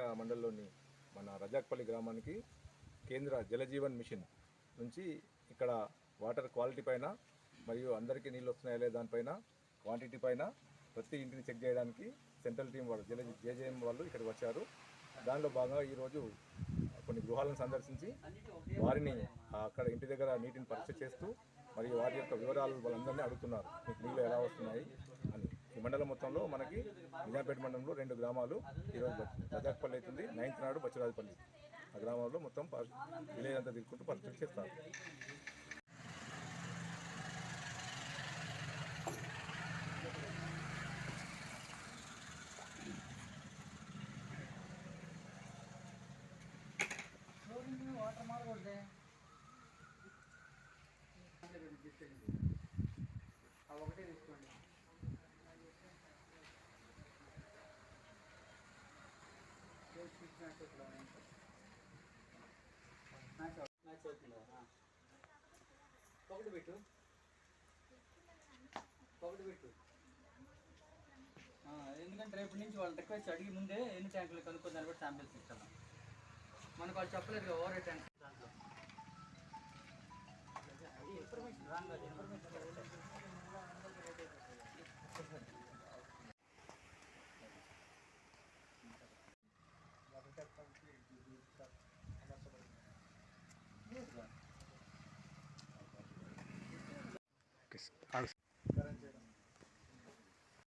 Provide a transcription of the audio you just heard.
పేట మండలంలోని మన రజాక్పల్లి గ్రామానికి కేంద్ర జలజీవన్ మిషన్ నుంచి ఇక్కడ వాటర్ క్వాలిటీ పైన మరియు అందరికీ నీళ్ళు వస్తున్నాయా లేదా దానిపైన క్వాంటిటీ పైన ప్రతి ఇంటిని చెక్ చేయడానికి సెంట్రల్ టీం వాళ్ళు జల జేజేఎం వాళ్ళు ఇక్కడికి వచ్చారు. దానిలో భాగంగా ఈరోజు కొన్ని గృహాలను సందర్శించి వారిని అక్కడ ఇంటి దగ్గర నీటిని పరీక్ష చేస్తూ మరియు వారి యొక్క వివరాలు వాళ్ళందరినీ అడుగుతున్నారు. మీకు నీళ్ళు ఎలా వస్తున్నాయి? మండలం మొత్తంలో మనకి నిజాంపేట మండలంలో రెండు గ్రామాలు ఈరోజు రజాక్పల్లి అవుతుంది. నైన్త్ నాడు బచ్చరాజపల్లి. ఆ గ్రామంలో మొత్తం విలేజ్ అంతా తీసుకుంటూ పరీక్షలు చేస్తారు. వాటర్ మారకూడదే ఆ ఒకటే తీసుకోండి మ్యాచ్ అవుతుందా ఒకటి పెట్టు ఒకటి పెట్టు ఎందుకంటే రేపటి నుంచి వాళ్ళు రిక్వెస్ట్ అడిగి ముందే ఎన్ని ట్యాంకులు కనుక్కొని దాన్ని బట్టి శాంపిల్స్ ఇస్తాను మనకు వాళ్ళు చెప్పలేదు ఓవర్ ట్యాంక్ దాంట్లో అది ఇన్ఫర్మేషన్ రాంగ్ ice.